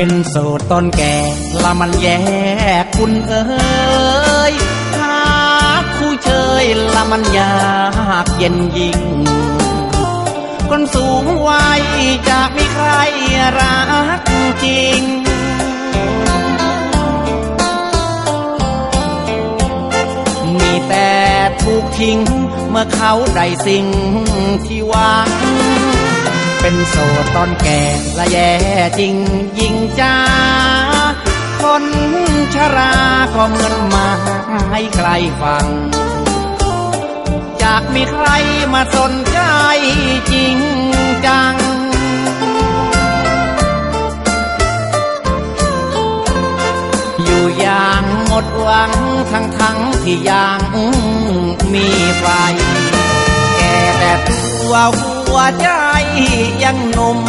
เป็นโสดตอนแก่ละมันแย่คุณเอ๋ยหาคู่เชยละมันยากเย็นยิ่งคนสูงวัยจะมีใครรักจริงมีแต่ถูกทิ้งเมื่อเขาได้สิ่งที่วังเป็น โสดตอนแก่ละแย่จริงยิงจ้า คนชราก็เหมือนมาให้ใครฟังจากมีใครมาสนใจจริงจังอยู่อย่างหมดหวังทั้งทั้งที่ยังมีไฟแก่แต่ตัว หัวใจยังหนุ่ม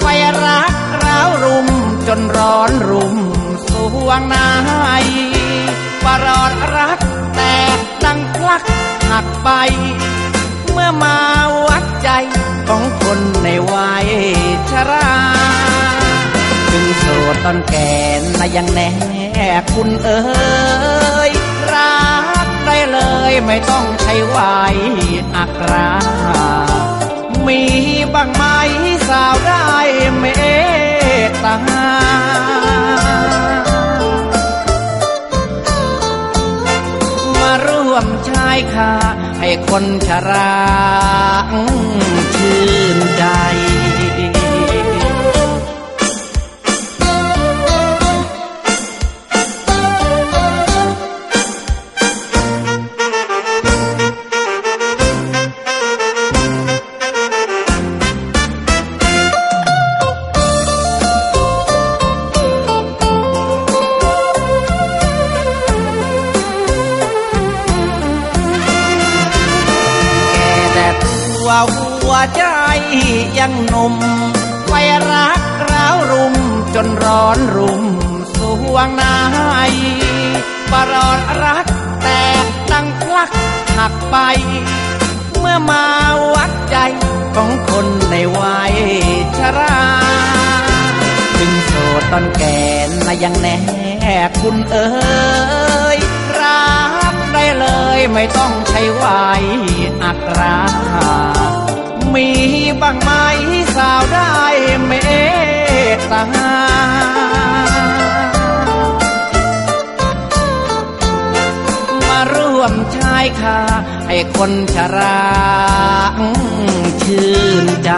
ไฟรักร้าวรุมจนร้อนรุมสวงนายประหลอดรักแตกดังพลักหักไป เมื่อมาวัดใจของคนในวัยชราถึงโสดตอนแก่นะยังแน่คุณเอ๋ยรักได้เลยไม่ต้องใช้ไว้อักรา มีบ้างไหมสาวได้เมตตามาร่วมชายคาให้คนชรา ตัวหัวใจยังหนุ่มไฟรักร้าวรุมจนร้อนรุมสวงนายปรอดรักแตกดังพลักหักไป เมื่อมาวัดใจของคนในวัยชราถึงโสดตอนแก่นะยังแน่คุณเอ๋ย เลยไม่ต้องใช้ไหวอัตรา มีบ้างไม้สาวได้เมตตามารวมชายคาให้คนชราชื่นใจ